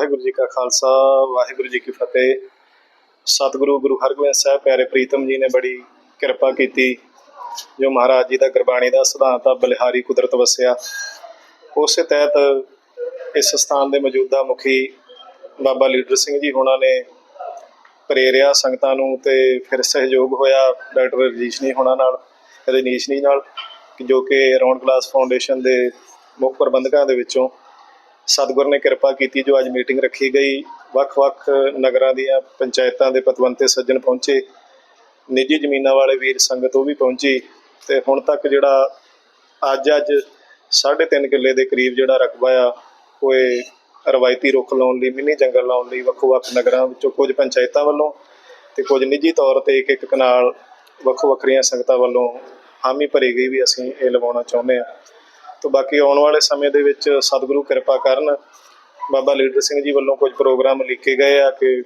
ਵਾਹਿਗੁਰੂ ਜੀ ਕਾ ਖਾਲਸਾ, ਵਾਹਿਗੁਰੂ ਜੀ ਕੀ ਫਤਿਹ। ਸਤਿਗੁਰੂ ਗੁਰੂ ਹਰਗੋਬਿੰਦ ਸਾਹਿਬ, ਪਿਆਰੇ ਪ੍ਰੀਤਮ ਜੀ ਨੇ ਬੜੀ ਕਿਰਪਾ ਕੀਤੀ, ਜੋ ਮਹਾਰਾਜ ਜੀ ਦਾ ਗੁਰਬਾਣੀ ਦਾ ਸਿਧਾਂਤ ਆ, ਬਲਿਹਾਰੀ ਕੁਦਰਤ ਵਸਿਆ। ਉਸੇ ਤਹਿਤ ਇਸ ਸਥਾਨ ਦੇ ਮੌਜੂਦਾ ਮੁਖੀ ਬਾਬਾ ਲੀਡਰ ਸਿੰਘ ਜੀ ਹੋਣਾ ਨੇ ਪ੍ਰੇਰਿਆ ਸੰਗਤਾਂ ਨੂੰ ਤੇ ਫਿਰ ਸਹਿਯੋਗ ਹੋਇਆ ਡਾਕਟਰ ਰਜੀਸ਼ਨੀ ਹੋਣਾ ਨਾਲ ਰਜਨੀਸ਼ਨੀ ਨਾਲ, ਜੋ ਕਿ ਰੌਣ ਕਲਾਸ ਫਾਊਂਡੇਸ਼ਨ ਦੇ ਮੁੱਖ ਪ੍ਰਬੰਧਕਾਂ ਦੇ ਵਿੱਚੋਂ ਸਤਿਗੁਰ ਨੇ ਕਿਰਪਾ ਕੀਤੀ ਜੋ ਅੱਜ ਮੀਟਿੰਗ ਰੱਖੀ ਗਈ। ਵੱਖ-ਵੱਖ ਨਗਰਾਂ ਦੀਆਂ ਪੰਚਾਇਤਾਂ ਦੇ ਪਤਵੰਤੇ ਸੱਜਣ ਪਹੁੰਚੇ। ਨਿੱਜੀ ਜ਼ਮੀਨਾਂ ਵਾਲੇ ਵੀਰ ਸੰਗਤ ਉਹ ਵੀ ਪਹੁੰਚੀ ਤੇ ਹੁਣ ਤੱਕ ਜਿਹੜਾ ਅੱਜ ਅੱਜ 3.5 ਕਿੱਲੇ ਦੇ ਕਰੀਬ ਜਿਹੜਾ ਰਕਬਾ ਆ ਕੋਈ ਰਵਾਇਤੀ ਰੁੱਖ ਲਾਉਣ ਲਈ, ਮਿੰਨੀ ਜੰਗਲ ਲਾਉਣ ਲਈ ਵੱਖੋ-ਵੱਖ ਨਗਰਾਂ ਵਿੱਚੋਂ ਕੁਝ ਪੰਚਾਇਤਾਂ ਵੱਲੋਂ ਤੇ ਕੁਝ ਨਿੱਜੀ ਤੌਰ ਤੇ ਇੱਕ ਇੱਕ ਕਨਾਲ ਵੱਖੋ ਵੱਖਰੀਆਂ ਸੰਗਤਾਂ ਵੱਲੋਂ ਹਾਮੀ ਭਰੀ ਗਈ ਵੀ ਅਸੀਂ ਇਹ ਲਵਾਉਣਾ ਚਾਹੁੰਦੇ ਆ ਤੋਂ ਬਾਕੀ ਆਉਣ ਵਾਲੇ ਸਮੇਂ ਦੇ ਵਿੱਚ ਸਤਿਗੁਰੂ ਕਿਰਪਾ ਕਰਨ ਬਾਬਾ ਲੀਡਰ ਸਿੰਘ ਜੀ ਵੱਲੋਂ ਕੁਝ ਪ੍ਰੋਗਰਾਮ ਲਿਖੇ ਗਏ ਆ ਕਿ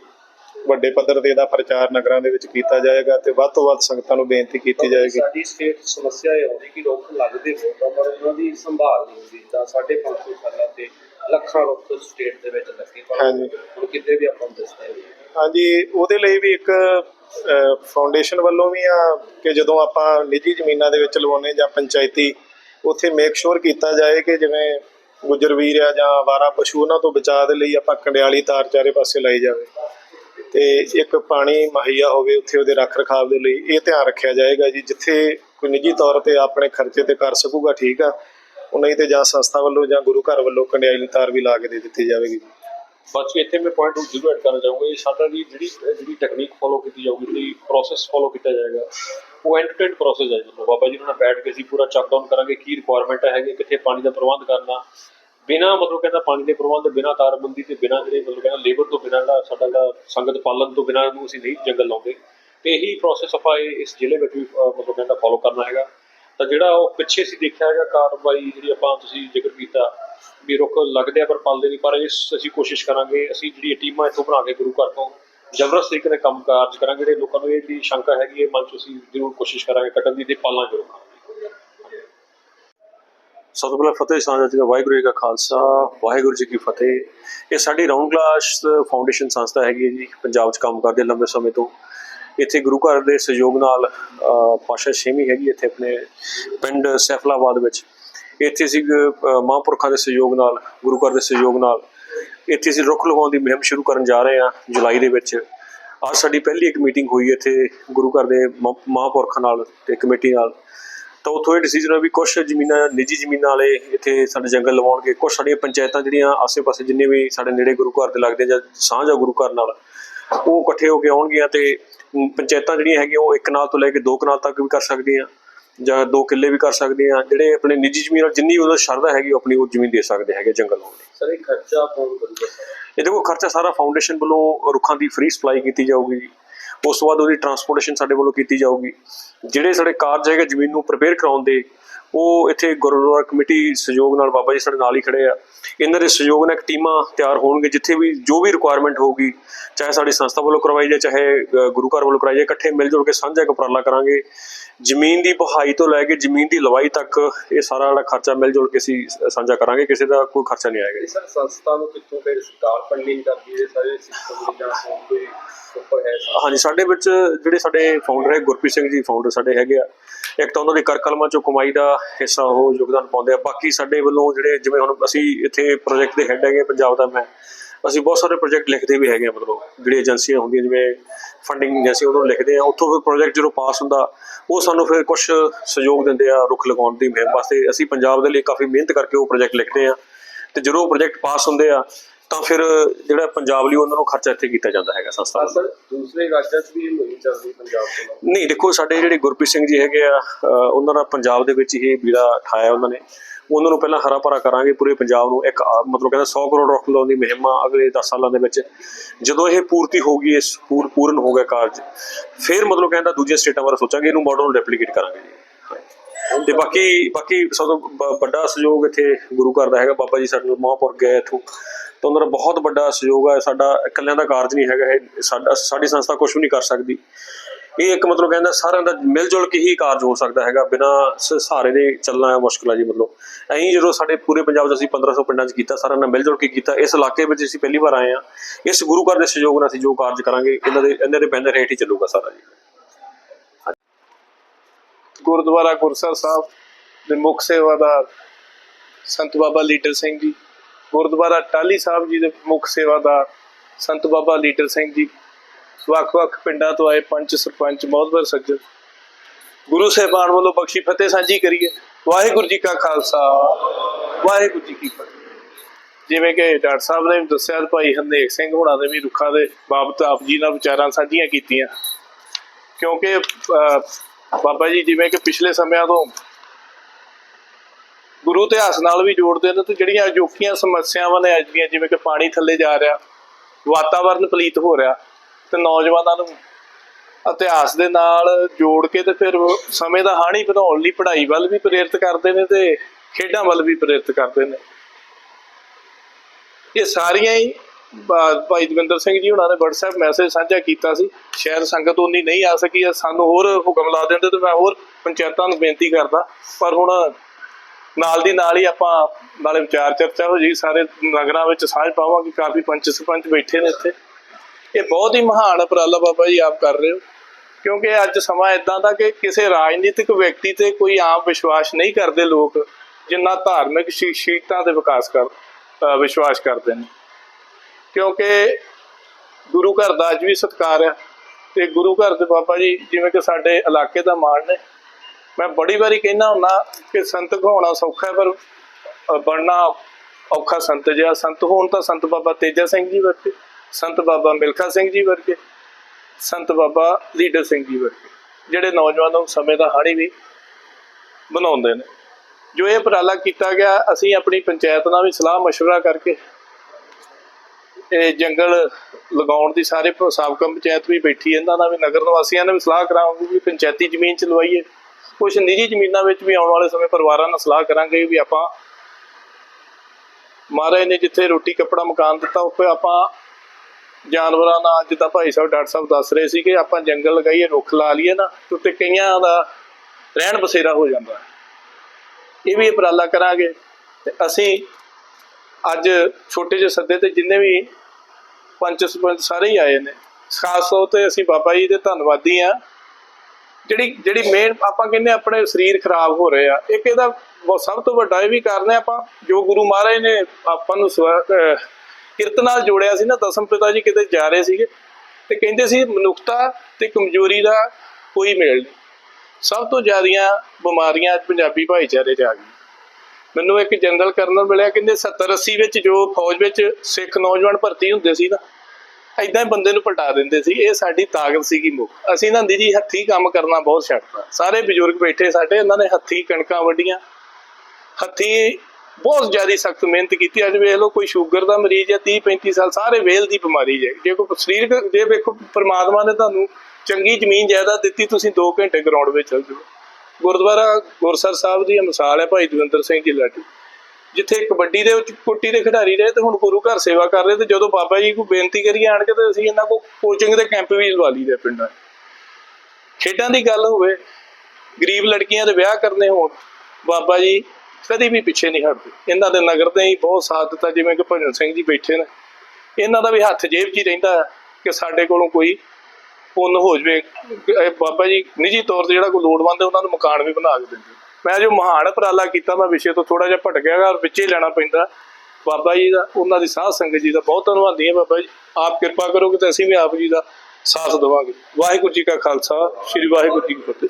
ਵੱਡੇ ਪੱਧਰ ਤੇ ਇਹਦਾ ਪ੍ਰਚਾਰ ਨਗਰਾਂ ਦੇ ਵਿੱਚ ਕੀਤਾ ਜਾਏਗਾ ਤੇ ਵੱਧ ਤੋਂ ਵੱਧ ਸੰਗਤਾਂ ਨੂੰ ਬੇਨਤੀ ਕੀਤੀ ਜਾਏਗੀ। ਸਾਡੀ ਸਟੇਟ ਸਮੱਸਿਆ ਇਹ ਆਉਂਦੀ ਕਿ ਰੁੱਖ ਲੱਗਦੇ ਆ ਪਰ ਉਹਨਾਂ ਦੀ ਸੰਭਾਲ ਨਹੀਂ ਹੁੰਦੀ। ਤਾਂ ਸਾਡੇ 500 ਸਾਲਾਂ ਤੇ ਲੱਖਾਂ ਰੁੱਖ ਸਟੇਟ ਦੇ ਵਿੱਚ ਲੱਗੇ ਪਰ ਹਾਂਜੀ। ਹੁਣ ਕਿਤੇ ਵੀ ਆਪਾਂ ਦਿਸਦੇ ਨਹੀਂ। ਹਾਂਜੀ ਉਹਦੇ ਲਈ ਵੀ ਇੱਕ ਫਾਊਂਡੇਸ਼ਨ ਵੱਲੋਂ ਵੀ ਆ ਕਿ ਜਦੋਂ ਆਪਾਂ ਨਿੱਜੀ ਜ਼ਮੀਨਾਂ ਦੇ ਵਿੱਚ ਲਵਾਉਨੇ ਜਾਂ ਪੰਚਾਇਤੀ ਉੱਥੇ ਮੇਕ ਸ਼ੋਰ ਕੀਤਾ ਜਾਏ ਕਿ ਜਿਵੇਂ ਗੁੱਜਰ ਵੀਰ ਆ ਜਾਂ ਵਾਰਾ ਪਸ਼ੂ, ਉਹਨਾਂ ਤੋਂ ਬਚਾਅ ਦੇ ਲਈ ਆਪਾਂ ਕੰਡਿਆਲੀ ਤਾਰ ਚਾਰੇ ਪਾਸੇ ਲਾਈ ਜਾਵੇ। ਤੇ ਇੱਕ ਪਾਣੀ ਮੁਹੱਈਆ ਹੋਵੇ, ਉੱਥੇ ਉਹਦੇ ਰੱਖ ਰਖਾਵ ਦੇ ਲਈ ਇਹ ਧਿਆਨ ਰੱਖਿਆ ਜਾਏਗਾ ਜੀ। ਜਿੱਥੇ ਕੋਈ ਨਿੱਜੀ ਤੌਰ ਤੇ ਆਪਣੇ ਖਰਚੇ ਤੇ ਕਰ ਸਕੂਗਾ, ਠੀਕ ਆ। ਉਹ ਨਹੀਂ ਤੇ ਜਾਂ ਸੰਸਥਾ ਵੱਲੋਂ ਜਾਂ ਗੁਰੂ ਘਰ ਵੱਲੋਂ ਕੰਡਿਆਲੀ ਤਾਰ ਵੀ ਲਾ ਕੇ ਦੇ ਦਿੱਤੀ ਜਾਵੇਗੀ। ਬਾਕੀ ਇੱਥੇ ਮੈਂ ਪੁਆਇੰਟ ਨੂੰ ਜ਼ਰੂਰ ਐਡ ਕਰਨਾ ਚਾਹੂੰਗਾ ਇਹ ਸਾਡਾ ਦੀ ਜਿਹੜੀ ਜਿਹੜੀ ਟੈਕਨੀਕ ਫੋਲੋ ਕੀਤੀ ਜਾਊਗੀ, ਜਿਹੜੀ ਪ੍ਰੋਸੈਸ ਫੋਲੋ ਕੀਤਾ ਜਾਏਗਾ। ਉਹ ਐਂਡ ਟੂ ਐਂਡ ਪ੍ਰੋਸੈਸ ਹੈ ਜੀ। ਬਾਬਾ ਜੀ ਨਾਲ ਬੈਠ ਕੇ ਅਸੀਂ ਪੂਰਾ ਚੱਕ ਡਾਊਨ ਕਰਾਂਗੇ, ਕੀ ਰਿਕੁਆਇਰਮੈਂਟ ਹੈਗੇ, ਕਿੱਥੇ ਪਾਣੀ ਦਾ ਪ੍ਰਬੰਧ ਕਰਨਾ। ਬਿਨਾ ਮਤਲਬ ਕਹਿੰਦਾ ਪਾਣੀ ਦੇ ਪ੍ਰਬੰਧ, ਬਿਨਾ ਤਾਰਬੰਦੀ ਤੇ ਬਿਨਾ ਜਿਹੜੇ ਮਤਲਬ ਕਹਿੰਦਾ ਲੇਬਰ ਤੋਂ ਬਿਨਾ ਜਿਹੜਾ ਸਾਡਾ ਜਿਹੜਾ ਸੰਗਤ ਪਾਲਣ ਤੋਂ ਬਿਨਾ ਨੂੰ ਅਸੀਂ ਨਹੀਂ ਜੰਗਲ ਲਾਉਂਦੇ। ਤੇ ਇਹੀ ਪ੍ਰੋਸੈਸ ਆਪਾਂ ਇਹ ਇਸ ਜ਼ਿਲ੍ਹੇ ਵਿੱਚ ਵੀ ਮਤਲਬ ਕਹਿੰਦਾ ਫੋਲੋ ਕਰਨਾ ਹੈਗਾ। ਤਾਂ ਜਿਹੜਾ ਉਹ ਪਿੱਛੇ ਅਸੀਂ ਦੇਖਿਆ ਹੈਗਾ, ਕਾਰਵਾਈ ਜਿਹੜੀ ਆਪਾਂ ਤੁਸੀਂ ਜ਼ਿਕਰ ਕੀਤਾ, ਵੀ ਰੁੱਖ ਲੱਗਦੇ ਆ ਪਰ ਪਲਦੇ ਨਹੀਂ, ਪਰ ਇਸ ਅਸੀਂ ਕੋਸ਼ਿਸ਼ ਕਰਾਂਗੇ, ਅਸੀਂ ਜਿਹੜੀ ਟੀਮਾਂ ਇੱਥੋਂ ਬਣਾ ਕੇ ਗੁਰੂ ਘਰ ਤੋਂ ਜ਼ਬਰਦਸਤ ਤਰੀਕੇ ਨਾਲ ਕੰਮ ਕਾਰਜ ਕਰਾਂਗੇ ਜਿਹੜੇ ਲੋਕਾਂ ਨੂੰ ਇਹ ਦੀ ਸ਼ੰਕਾ ਹੈਗੀ ਇਹ ਮਨ ਚ ਅਸੀਂ ਜ਼ਰੂਰ ਕੋਸ਼ਿਸ਼ ਕਰਾਂਗੇ ਕੱਟਣ ਦੀ ਤੇ ਪਾਲਣਾ ਜ਼ਰੂਰ ਸਭ ਤੋਂ ਪਹਿਲਾਂ ਫਤਿਹ ਸਾਂਝਾ ਜੀ ਵਾਹਿਗੁਰੂ ਜੀ ਕਾ ਖਾਲਸਾ ਵਾਹਿਗੁਰੂ ਜੀ ਕੀ ਫਤਿਹ। ਇਹ ਸਾਡੀ ਰਾਉਂਡ ਕਲਾਸ ਫਾਊਂਡੇਸ਼ਨ ਸੰਸਥਾ ਹੈਗੀ ਹੈ ਜੀ ਪੰਜਾਬ 'ਚ ਕੰਮ ਕਰਦੇ ਲੰਬੇ ਸਮੇਂ ਤੋਂ। ਇੱਥੇ ਗੁਰੂ ਘਰ ਦੇ ਸਹਿਯੋਗ ਨਾਲ ਅਹ, ਪਾਸ਼ਾ ਛੇਵੀਂ ਹੈਗੀ ਇੱਥੇ ਆਪਣੇ ਪਿੰਡ ਸੈਫਲਾਬਾਦ ਵਿੱਚ। ਇੱਥੇ ਅਸੀਂ ਮਹਾਂਪੁਰਖਾਂ ਦੇ ਸਹਿਯੋਗ ਨਾਲ ਗੁਰੂ ਘਰ ਦੇ ਸਹਿਯੋਗ ਨਾਲ ਇੱਥੇ ਅਸੀਂ ਰੁੱਖ ਲਗਾਉਣ ਦੀ ਮੁਹਿੰਮ ਸ਼ੁਰੂ ਕਰਨ ਜਾ ਰਹੇ ਹਾਂ ਜੁਲਾਈ ਦੇ ਵਿੱਚ। ਅੱਜ ਸਾਡੀ ਪਹਿਲੀ ਇੱਕ ਮੀਟਿੰਗ ਹੋਈ ਇੱਥੇ ਗੁਰੂ ਘਰ ਦੇ ਮ- ਮਹਾਂਪੁਰਖਾਂ ਨਾਲ ਤੇ ਕਮੇਟੀ ਨਾਲ। ਤਾਂ ਉੱਥੋਂ ਇਹ ਡਿਸੀਜਨ ਹੋਇਆ ਵੀ ਕੁਝ ਜ਼ਮੀਨਾਂ, ਨਿੱਜੀ ਜ਼ਮੀਨਾਂ ਵਾਲੇ ਇੱਥੇ ਸਾਡੇ ਜੰਗਲ ਲਵਾਉਣਗੇ। ਕੁਝ ਸਾਡੀਆਂ ਪੰਚਾਇਤਾਂ ਜਿਹੜੀਆਂ ਆਸੇ-ਪਾਸੇ ਜਿੰਨੇ ਵੀ ਸਾਡੇ ਨੇੜੇ ਗੁਰੂ ਘਰ ਦੇ ਲੱਗਦੇ ਜਾਂ ਸਾਂਝ ਆ ਗੁਰੂ ਘਰ ਨਾਲ, ਉਹ ਇਕੱਠੇ ਹੋ ਕੇ ਆਉਣਗੀਆਂ ਤੇ ਪੰਚਾਇਤਾਂ ਜਿਹੜੀਆਂ ਹੈਗੀਆਂ ਉਹ ਇੱਕ ਨਾਲ ਤੋਂ ਲੈ ਕੇ ਦੋ ਕਨਾਲ ਤੱਕ ਵੀ ਕਰ ਸਕਦੀਆਂ ਜਾਂ ਦੋ ਕਿੱਲੇ ਵੀ ਕਰ ਸਕਦੀਆਂ। ਜਿਹੜੇ ਆਪਣੇ ਨਿੱਜੀ ਜ਼ਮੀਨ ਨਾਲ ਜਿੰਨੀ ਉਹਨਾਂ ਦੀ ਸ਼ਰਧਾ ਹੈਗੀ, ਉਹ ਆਪਣੀ ਉਹ ਜ਼ਮੀਨ ਦੇ ਸਕਦੇ ਹੈਗੇ ਜੰਗਲ ਲਾਉਣ ਲਈ ਸਰ, ਇਹ ਖਰਚਾ ਕੌਣ ਕਰੂਗਾ ਸਰ? ਇਹਦੇ ਕੋਲ ਖਰਚਾ ਸਾਰਾ ਫਾਊਂਡੇਸ਼ਨ ਵੱਲੋਂ ਰੁੱਖਾਂ ਦੀ ਫ੍ਰੀ ਸਪਲਾਈ ਕੀਤੀ ਜਾਊਗੀ। ਉਸ ਤੋਂ ਬਾਅਦ ਉਹਦੀ ਟਰਾਂਸਪੋਰਟੇਸ਼ਨ ਸਾਡੇ ਵੱਲੋਂ ਕੀਤੀ ਜਾਊਗੀ। ਜਿਹੜੇ ਸਾਡੇ ਕਾਰਜ ਹੈਗੇ ਜ਼ਮੀਨ ਨੂੰ ਪ੍ਰਪੇਅਰ ਕਰਾਉਣ ਦੇ, ਉਹ ਇੱਥੇ ਗੁਰਦੁਆਰਾ ਕਮੇਟੀ ਸਹਿਯੋਗ ਨਾਲ ਬਾਬਾ ਜੀ ਸਾਡੇ ਨਾਲ ਹੀ ਖੜੇ ਆ। ਇਹਨਾਂ ਦੇ ਸਹਿਯੋਗ ਨਾਲ ਇੱਕ ਟੀਮਾਂ ਤਿਆਰ ਹੋਣਗੇ, ਜਿੱਥੇ ਵੀ ਜੋ ਵੀ ਰਿਕੁਆਇਰਮੈਂਟ ਹੋਊਗੀ, ਚਾਹੇ ਸਾਡੀ ਸੰਸਥਾ ਵੱਲੋਂ ਕਰਵਾਈ ਜਾਏ, ਚਾਹੇ ਗੁਰੂ ਘਰ ਵੱਲੋਂ ਕਰਵਾਈ ਜਾਏ, ਇਕੱਠੇ ਮਿਲ ਜੁਲ ਕੇ ਸਾਂਝਾ ਇੱਕ ਉਪਰਾਲਾ ਕਰਾਂਗੇ। ਜ਼ਮੀਨ ਦੀ ਬਹਾਈ ਤੋਂ ਲੈ ਕੇ ਜ਼ਮੀਨ ਦੀ ਲਵਾਈ ਤੱਕ ਇਹ ਸਾਰਾ ਜਿਹੜਾ ਖਰਚਾ ਮਿਲ ਜੁਲ ਕੇ ਅਸੀਂ ਸਾਂਝਾ ਕਰਾਂਗੇ। ਕਿਸੇ ਦਾ ਕੋਈ ਖਰਚਾ ਨਹੀਂ ਆਏਗਾ ਸਰ ਸੰਸਥਾ ਨੂੰ ਕਿੱਥੋਂ ਫਿਰ ਸਰਕਾਰ ਫੰਡਿੰਗ ਕਰਦੀ ਹੈ? ਸਾਰੇ ਸਿਸਟਮ ਦੀ ਜਾਂ ਕੋਈ? ਹਾਂਜੀ ਸਾਡੇ ਵਿੱਚ ਜਿਹੜੇ ਸਾਡੇ ਫਾਊਂਡਰ ਹੈ ਗੁਰਪ੍ਰੀਤ ਸਿੰਘ ਜੀ ਫਾਊਂਡਰ ਸਾਡੇ ਹੈਗੇ ਆ। ਇੱਕ ਤਾਂ ਉਹਨਾਂ ਦੀ ਕਰ ਕਲਮਾਂ ਚੋਂ ਕਮਾਈ ਦਾ ਹਿੱਸਾ ਉਹ ਯੋਗਦਾਨ ਪਾਉਂਦੇ ਆ। ਬਾਕੀ ਸਾਡੇ ਵੱਲੋਂ ਜਿਹੜੇ ਜਿਵੇਂ ਹੁਣ ਅਸੀਂ ਇੱਥੇ ਪ੍ਰੋਜੈਕਟ ਦੇ ਹੈੱਡ ਹੈਗੇ ਪੰਜਾਬ ਦਾ ਮੈਂ ਅਸੀਂ ਬਹੁਤ ਸਾਰੇ ਪ੍ਰੋਜੈਕਟ ਲਿਖਦੇ ਵੀ ਹੈਗੇ ਮਤਲਬ ਜਿਹੜੀ ਏਜੰਸੀਆਂ ਹੁੰਦੀਆਂ ਜਿਵੇਂ ਫੰਡਿੰਗ ਏਜੰਸੀ ਉਹਨਾਂ ਨੂੰ ਲਿਖਦੇ ਆ ਉੱਥੋਂ ਫਿਰ ਪ੍ਰੋਜੈਕਟ ਜਦੋਂ ਪਾਸ ਹੁੰਦਾ ਉਹ ਸਾਨੂੰ ਫਿਰ ਕੁਝ ਸਹਿਯੋਗ ਦਿੰਦੇ ਆ ਰੁੱਖ ਲਗਾਉਣ ਦੀ ਮੁਹਿੰਮ ਵਾਸਤੇ। ਅਸੀਂ ਪੰਜਾਬ ਦੇ ਲਈ ਕਾਫੀ ਮਿਹਨਤ ਕਰਕੇ ਉਹ ਪ੍ਰੋਜੈਕਟ ਲਿਖਦੇ ਆ ਤੇ ਜਦੋਂ ਉਹ ਪ੍ਰੋਜੈਕਟ ਪਾਸ ਹੁੰਦੇ ਆ ਤਾਂ ਫਿਰ ਜਿਹੜਾ ਪੰਜਾਬ ਲਈ ਉਹਨਾਂ ਨੂੰ ਖਰਚਾ ਇੱਥੇ ਕੀਤਾ ਜਾਂਦਾ ਹੈਗਾ ਸੰਸਥਾ ਹਾਂ ਵੱਲੋਂ। ਸਰ ਦੂਸਰੇ ਰਾਜਾਂ 'ਚ ਵੀ ਇਹ ਮੁਹਿੰਮ ਚੱਲਦੀ ਪੰਜਾਬ ਤੋਂ ਨਹੀਂ ਦੇਖੋ ਸਾਡੇ ਜਿਹੜੇ ਗੁਰਪ੍ਰੀਤ ਸਿੰਘ ਜੀ ਹੈਗੇ ਆ ਉਹਨਾਂ ਦਾ ਪੰਜਾਬ ਦੇ ਵਿੱਚ ਇਹ ਬੀੜਾ ਠਾਇਆ ਉਹਨਾਂ ਨੇ। ਉਹਨਾਂ ਨੂੰ ਪਹਿਲਾਂ ਹਰਾ ਭਰਾ ਕਰਾਂਗੇ, ਪੂਰੇ ਪੰਜਾਬ ਨੂੰ ਇੱਕ ਮਤਲਬ ਕਹਿੰਦਾ 100 ਕਰੋੜ ਰੁੱਖ ਲਾਉਣ ਦੀ ਮੁਹਿੰਮ ਅਗਲੇ 10 ਸਾਲਾਂ ਦੇ ਵਿੱਚ। ਜਦੋਂ ਇਹ ਪੂਰਤੀ ਹੋਊਗੀ ਇਸ ਪੂਰ, ਪੂਰਨ ਹੋ ਗਿਆ ਕਾਰਜ, ਫਿਰ ਮਤਲਬ ਕਹਿੰਦਾ ਦੂਜੇ ਸਟੇਟਾਂ ਬਾਰੇ ਸੋਚਾਂਗੇ, ਇਹਨੂੰ ਮਾਡਲ ਨੂੰ ਰੈਪਲੀਕੇਟ ਕਰਾਂਗੇ ਜੀ। ਤੇ ਬਾਕੀ ਬਾਕੀ ਸਭ ਤੋਂ ਵੱਡਾ ਸਹਿਯੋਗ ਇੱਥੇ ਗੁਰੂ ਘਰ ਦਾ ਹੈਗਾ, ਬਾਬਾ ਜੀ ਸਾਡੇ ਨਾਲ ਮਹਾਂਪੁਰ ਗਏ ਇੱਥੋਂ। ਤਾਂ ਉਹਨਾਂ ਦਾ ਬਹੁਤ ਵੱਡਾ ਸਹਿਯੋਗ ਹੈ ਸਾਡਾ ਇਕੱਲਿਆਂ ਦਾ ਕਾਰਜ ਨਹੀਂ ਹੈਗਾ, ਇਹ ਸਾਡਾ, ਸਾਡੀ ਸੰਸਥਾ ਕੁਝ ਵੀ ਨਹੀਂ ਕਰ ਸਕਦੀ। ਇਹ ਇੱਕ ਮਤਲਬ ਕਹਿੰਦਾ ਸਾਰਿਆਂ ਦਾ ਮਿਲ ਜੁਲ ਕੇ ਹੀ ਕਾਰਜ ਹੋ ਸਕਦਾ ਹੈਗਾ, ਬਿਨਾ ਸਹਾਰੇ ਦੇ ਚੱਲਣਾ ਹੈ ਮੁਸ਼ਕਲ ਹੈ ਜੀ ਮਤਲਬ। ਐਂ ਜਦੋਂ ਸਾਡੇ ਪੂਰੇ ਪੰਜਾਬ 'ਚ ਅਸੀਂ 1500 ਪਿੰਡਾਂ 'ਚ ਕੀਤਾ, ਸਾਰਿਆਂ ਨਾਲ ਮਿਲ ਜੁਲ ਕੇ ਕੀਤਾ, ਇਸ ਇਲਾਕੇ ਵਿੱਚ ਅਸੀਂ ਪਹਿਲੀ ਵਾਰ ਆਏ ਆ ਇਸ ਗੁਰੂ ਘਰ ਦੇ ਸਹਿਯੋਗ ਨਾਲ ਅਸੀਂ ਜੋ ਕਾਰਜ ਕਰਾਂਗੇ, ਇਹਨਾਂ ਦੇ ਇਹਨਾਂ ਦੇ ਪੈਂਦੇ ਹੇਠ ਹੀ ਚੱਲੂਗਾ ਸਾਰਾ ਜੀ। ਗੁਰਦੁਆਰਾ ਗੁਰਸਰ ਸਾਹਿਬ ਦੇ ਮੁੱਖ ਸੇਵਾਦਾਰ ਸੰਤ ਬਾਬਾ ਲੀਡਰ ਸਿੰਘ ਜੀ, ਗੁਰਦੁਆਰਾ ਟਾਲੀ ਸਾਹਿਬ ਜੀ ਦੇ ਮੁੱਖ ਸੇਵਾਦਾਰ ਸੰਤ ਬਾਬਾ ਲੀਡਰ ਸਿੰਘ ਜੀ ਵੱਖ-ਵੱਖ ਪਿੰਡਾਂ ਤੋਂ ਆਏ ਪੰਚ ਸਰਪੰਚ ਮੌਤਬਰ ਸੱਜਣ। ਗੁਰੂ ਸਾਹਿਬਾਨ ਵੱਲੋਂ ਬਖਸ਼ੀ ਫਤਿਹ ਸਾਂਝੀ ਕਰੀਏ। ਵਾਹਿਗੁਰੂ ਜੀ ਕਾ ਖਾਲਸਾ ਵਾਹਿਗੁਰੂ ਜੀ ਕੀ ਫਤਿਹ। ਜਿਵੇਂ ਕਿ ਡਾਕਟਰ ਸਾਹਿਬ ਨੇ ਦੱਸਿਆ ਭਾਈ ਹਰਨੇਕ ਸਿੰਘ ਹੋਣਾ ਦੇ ਵੀ ਰੁੱਖਾਂ ਦੇ ਬਾਬਤ ਆਪ ਜੀ ਨਾਲ ਵਿਚਾਰਾਂ ਸਾਂਝੀਆਂ ਕੀਤੀਆਂ। ਕਿਉਂਕਿ ਅਹ, ਬਾਬਾ ਜੀ ਜਿਵੇਂ ਕਿ ਪਿਛਲੇ ਸਮਿਆਂ ਤੋਂ ਗੁਰੂ ਇਤਿਹਾਸ ਨਾਲ ਵੀ ਜੋੜਦੇ ਨੇ ਤੇ ਜਿਹੜੀਆਂ ਅਜੋਕੀਆਂ ਸਮੱਸਿਆਵਾਂ ਨੇ ਅੱਜ ਦੀਆਂ ਜਿਵੇਂ ਕਿ ਪਾਣੀ ਥੱਲੇ ਜਾ ਰਿਹਾ ਵਾਤਾਵਰਨ ਪਲੀਤ ਹੋ ਰਿਹਾ ਤੇ ਨੌਜਵਾਨਾਂ ਨੂੰ ਇਤਿਹਾਸ ਦੇ ਨਾਲ ਜੋੜ ਕੇ ਤੇ ਫਿਰ ਸਮੇਂ ਦਾ ਹਾਣੀ ਵਧਾਉਣ ਲਈ ਪੜ੍ਹਾਈ ਵੱਲ ਵੀ ਪ੍ਰੇਰਿਤ ਕਰਦੇ ਨੇ ਤੇ ਖੇਡਾਂ ਵੱਲ ਵੀ ਪ੍ਰੇਰਿਤ ਕਰਦੇ ਨੇ। ਇਹ ਸਾਰੀਆਂ ਹੀ ਭਾਈ ਦਵਿੰਦਰ ਸਿੰਘ ਜੀ ਉਹਨਾਂ ਨੇ WhatsApp ਮੈਸੇਜ ਸਾਂਝਾ ਕੀਤਾ ਸੀ। ਸ਼ਾਇਦ ਸੰਗਤ ਉਨੀ ਨਹੀਂ ਆ ਸਕੀ ਸਾਨੂੰ ਹੋਰ ਹੁਕਮ ਲਾ ਦਿੰਦੇ ਤੇ ਮੈਂ ਹੋਰ ਪੰਚਾਇਤਾਂ ਨੂੰ ਬੇਨਤੀ ਕਰਦਾ। ਪਰ ਹੁਣ ਨਾਲ ਦੀ ਨਾਲ ਹੀ ਆਪਾਂ ਨਾਲੇ ਵਿਚਾਰ ਚਰਚਾ ਹੋ ਜੀ ਸਾਰੇ ਨਗਰਾਂ ਵਿੱਚ ਸਾਂਝ ਪਾਵਾਂਗੇ। ਕਾਫੀ ਪੰਚ ਸਰਪੰਚ ਬੈਠੇ ਨੇ ਇੱਥੇ। ਇਹ ਬਹੁਤ ਹੀ ਮਹਾਨ ਉਪਰਾਲਾ ਬਾਬਾ ਜੀ ਆਪ ਕਰ ਰਹੇ ਹੋ। ਕਿਉਂਕਿ ਅੱਜ ਸਮਾਂ ਇਦਾਂ ਦਾ ਕਿ ਕਿਸੇ ਰਾਜਨੀਤਿਕ ਵਿਅਕਤੀ ਤੇ ਕੋਈ ਆਮ ਵਿਸ਼ਵਾਸ ਨਹੀਂ ਕਰਦੇ ਲੋਕ, ਜਿੰਨਾ ਧਾਰਮਿਕ ਸ਼ਖਸੀਅਤਾਂ ਦੇ ਵਿਕਾਸ ਕਰ ਵਿਸ਼ਵਾਸ ਕਰਦੇ ਨੇ। ਕਿਉਂਕਿ ਗੁਰੂ ਘਰ ਦਾ ਅੱਜ ਵੀ ਸਤਿਕਾਰ ਹੈ ਤੇ ਗੁਰੂ ਘਰ ਦੇ ਬਾਬਾ ਜੀ ਜਿਵੇਂ ਕਿ ਸਾਡੇ ਇਲਾਕੇ ਦਾ ਮਾਣ ਨੇ। ਮੈਂ ਬੜੀ ਵਾਰੀ ਕਹਿੰਦਾ ਹੁੰਦਾ ਕਿ ਸੰਤ ਹੋਣਾ ਸੌਖਾ ਹੈ, ਪਰ ਬਣਨਾ ਔਖਾ ਸੰਤ ਜਿਹਾ। ਸੰਤ ਹੋਣ ਤਾਂ ਸੰਤ ਬਾਬਾ ਤੇਜਾ ਸਿੰਘ ਜੀ ਵਰਗੇ। ਸੰਤ ਬਾਬਾ ਮਿਲਖਾ ਸਿੰਘ ਜੀ ਵਰਗੇ ਸੰਤ ਬਾਬਾ ਲੀਡਰ ਸਿੰਘ ਜੀ ਵਰਗੇ ਜਿਹੜੇ ਨੌਜਵਾਨਾਂ ਨੂੰ ਸਮੇਂ ਦਾ ਹਾਣੀ ਵੀ ਬਣਾਉਂਦੇ ਨੇ ਜੋ ਇਹ ਉਪਰਾਲਾ ਕੀਤਾ ਗਿਆ ਅਸੀਂ ਆਪਣੀ ਪੰਚਾਇਤ ਨਾਲ ਵੀ ਸਲਾਹ مشورہ ਕਰਕੇ ਇਹ ਜੰਗਲ ਲਗਾਉਣ ਦੀ ਸਾਰੇ ਪ- ਸਾਬਕਾ ਪੰਚਾਇਤ ਵੀ ਬੈਠੀ ਹੈ, ਇਹਨਾਂ ਨਾਲ ਵੀ ਨਗਰ ਨਿਵਾਸੀਆਂ ਨਾਲ ਵੀ ਸਲਾਹ ਕਰਾਂਗੇ ਵੀ ਪੰਚਾਇਤੀ ਜ਼ਮੀਨ ਚ ਲਵਾਈਏ ਕੁਝ ਨਿੱਜੀ ਜ਼ਮੀਨਾਂ ਵਿੱਚ ਵੀ ਆਉਣ ਵਾਲੇ ਸਮੇਂ ਪਰਿਵਾਰਾਂ ਨਾਲ ਸਲਾਹ ਕਰਾਂਗੇ ਵੀ ਆਪਾਂ ਮਹਾਰਾਜ ਨੇ ਜਿੱਥੇ ਰੋਟੀ ਕੱਪੜਾ ਮਕਾਨ ਦਿੱਤਾ ਉੱਥੇ ਆਪਾਂ ਜਾਨਵਰਾਂ ਨਾਲ, ਜਿੱਦਾਂ ਭਾਈ ਸਾਹਿਬ, ਡਾਕਟਰ ਸਾਹਿਬ ਦੱਸ ਰਹੇ ਸੀ ਕਿ ਆਪਾਂ ਜੰਗਲ ਲਗਾਈਏ, ਰੁੱਖ ਲਾ ਲਈਏ ਨਾ, ਤੇ ਉੱਤੇ ਕਈਆਂ ਦਾ ਰਹਿਣ ਬਸੇਰਾ ਹੋ ਜਾਂਦਾ। ਇਹ ਵੀ ਉਪਰਾਲਾ ਕਰਾਂਗੇ। ਤੇ ਅਸੀਂ ਅੱਜ ਛੋਟੇ ਜਿਹੇ ਸੱਦੇ ਤੇ ਜਿੰਨੇ ਵੀ ਪੰਚ ਸਰਪੰਚ ਸਾਰੇ ਹੀ ਆਏ ਨੇ। ਖਾਸ ਤੌਰ ਤੇ ਅਸੀਂ ਬਾਬਾ ਜੀ ਦੇ ਧੰਨਵਾਦੀ ਆ ਜਿਹੜੀ ਜਿਹੜੀ ਮੇਨ ਆਪਾਂ ਕਹਿੰਦੇ ਆਪਣੇ ਸਰੀਰ ਖਰਾਬ ਹੋ ਰਹੇ ਆ। ਇੱਕ ਇਹਦਾ ਬਹੁਤ ਸਭ ਤੋਂ ਵੱਡਾ ਇਹ ਵੀ ਕਾਰਨ ਹੈ, ਆਪਾਂ ਜੋ ਗੁਰੂ ਮਹਾਰਾਜ ਨੇ ਆਪਾਂ ਨੂੰ ਸਵ- ਕਿਰਤ ਨਾਲ ਜੋੜਿਆ ਸੀ ਨਾ, ਦਸਮ ਪਿਤਾ ਜੀ ਕਿਤੇ ਜਾ ਰਹੇ ਸੀਗੇ ਤੇ ਕਹਿੰਦੇ ਸੀ ਮਨੁੱਖਤਾ ਤੇ ਕਮਜ਼ੋਰੀ ਦਾ ਕੋਈ ਮੇਲ ਨਹੀਂ। ਸਭ ਤੋਂ ਜ਼ਿਆਦੀਆਂ ਬਿਮਾਰੀਆਂ ਅੱਜ ਪੰਜਾਬੀ ਭਾਈਚਾਰੇ 'ਚ ਆ ਗਈਆਂ। ਮੈਨੂੰ ਇੱਕ ਜਨਰਲ ਕਰਨਲ ਮਿਲਿਆ, ਕਹਿੰਦੇ 70 80 ਵਿੱਚ ਜੋ ਫੌਜ ਵਿੱਚ ਸਿੱਖ ਨੌਜਵਾਨ ਭਰਤੀ ਹੁੰਦੇ ਸੀ ਨਾ ਐਦਾਂ ਬੰਦੇ ਨੂੰ ਪਲਟਾ ਦਿੰਦੇ ਸੀ। ਇਹ ਸਾਡੀ ਤਾਕਤ ਸੀਗੀ ਮੁੱਖ। ਅਸੀਂ ਨਾ ਜੀ ਹੱਥੀ ਕੰਮ ਕਰਨਾ ਬਹੁਤ ਛੱਡਤਾ। ਸਾਰੇ ਬਜ਼ੁਰਗ ਬੈਠੇ ਸਾਡੇ, ਇਹਨਾਂ ਨੇ ਹੱਥੀ ਕਣਕਾਂ ਵੱਢੀਆਂ, ਹੱਥੀਂ ਬਹੁਤ ਜ਼ਿਆਦਾ ਸਖਤ ਮਿਹਨਤ ਕੀਤੀ। ਅੱਜ ਵੇਖ ਲਓ, ਕੋਈ ਸ਼ੂਗਰ ਦਾ ਮਰੀਜ਼ ਹੈ 30 35 ਸਾਲ ਸਾਰੇ ਵੇਲ ਦੀ ਬਿਮਾਰੀ ਹੈ ਜੇ ਕੋਈ ਸਰੀਰਕ ਜੇ ਵੇਖੋ, ਪ੍ਰਮਾਤਮਾ ਨੇ ਤੁਹਾਨੂੰ ਚੰਗੀ ਜ਼ਮੀਨ ਜਾਇਦਾਦ ਦਿੱਤੀ, ਤੁਸੀਂ 2 ਘੰਟੇ ਗਰਾਊਂਡ ਵਿੱਚ ਚੱਲ ਜਾਓ। ਗੁਰਦੁਆਰਾ ਗੁਰਸਰ ਸਾਹਿਬ ਦੀ ਮਿਸਾਲ ਹੈ ਭਾਈ ਦਵਿੰਦਰ ਸਿੰਘ ਜੀ ਲਾਡੀ। ਜਿੱਥੇ ਕਬੱਡੀ ਦੇ ਵਿੱਚ ਕੁੱਟੀ ਦੇ ਖਿਡਾਰੀ ਰਹੇ ਤੇ ਹੁਣ ਗੁਰੂ ਘਰ ਸੇਵਾ ਕਰ ਰਹੇ ਤੇ ਜਦੋਂ ਬਾਬਾ ਜੀ ਨੂੰ ਬੇਨਤੀ ਕਰੀਏ ਆਣ ਕੇ ਤੇ ਅਸੀਂ ਇਹਨਾਂ ਕੋ ਕੋਚਿੰਗ ਦੇ ਕੈਂਪ ਵੀ ਲਵਾ ਲਈਦੇ ਪਿੰਡਾਂ ਖੇਡਾਂ ਦੀ ਗੱਲ ਹੋਵੇ, ਗਰੀਬ ਲੜਕੀਆਂ ਦੇ ਵਿਆਹ ਕਰਨੇ ਹੋਣ, ਬਾਬਾ ਜੀ ਕਦੀ ਵੀ ਪਿੱਛੇ ਨਹੀਂ ਹਟਦੇ। ਇਹਨਾਂ ਦੇ ਨਗਰ ਦੇ ਹੀ ਬਹੁਤ ਸਾਥ ਦਿੱਤਾ, ਜਿਵੇਂ ਕਿ ਭਜਨ ਸਿੰਘ ਜੀ ਬੈਠੇ ਨੇ। ਇਹਨਾਂ ਦਾ ਵੀ ਹੱਥ ਜੇਬ 'ਚ ਹੀ ਰਹਿੰਦਾ ਹੈ ਕਿ ਸਾਡੇ ਕੋਲੋਂ ਕੋਈ ਪੁੰਨ ਹੋ ਜਵੇ। ਬਾਬਾ ਜੀ ਨਿੱਜੀ ਤੌਰ ਤੇ ਜਿਹੜਾ ਕੋਈ ਲੋੜਵੰਦ ਹੈ, ਉਹਨਾਂ ਨੂੰ ਮਕਾਨ ਵੀ ਬਣਾ ਕੇ ਦਿੰਦੇ। ਮੈਂ ਜੋ ਮਹਾਨ ਉਪਰਾਲਾ ਕੀਤਾ, ਮੈਂ ਵਿਸ਼ੇ ਤੋਂ ਥੋੜਾ ਜਿਹਾ ਭਟਕ ਗਿਆ ਔਰ ਵਿੱਚੇ ਲੈਣਾ ਪੈਂਦਾ। ਬਾਬਾ ਜੀ ਦਾ, ਉਹਨਾਂ ਦੀ ਸਾਧ ਸੰਗਤ ਜੀ ਦਾ ਬਹੁਤ ਧੰਨਵਾਦੀ ਹਾਂ ਬਾਬਾ ਜੀ। ਆਪ ਕਿਰਪਾ ਕਰੋਗੇ ਤੇ ਅਸੀਂ ਵੀ ਆਪ ਜੀ ਦਾ ਸਾਥ ਦੇਵਾਂਗੇ। ਵਾਹਿਗੁਰੂ ਜੀ ਕਾ ਖਾਲਸਾ, ਸ੍ਰੀ ਵਾਹਿਗੁਰੂ ਜੀ ਕੀ ਫਤਿਹ।